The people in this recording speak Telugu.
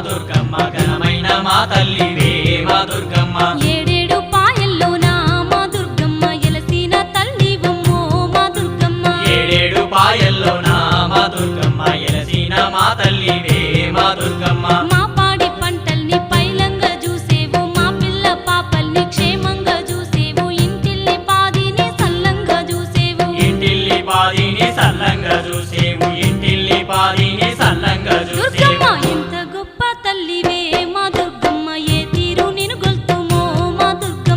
దుర్గమ్మ ఘనమైన మా తల్లి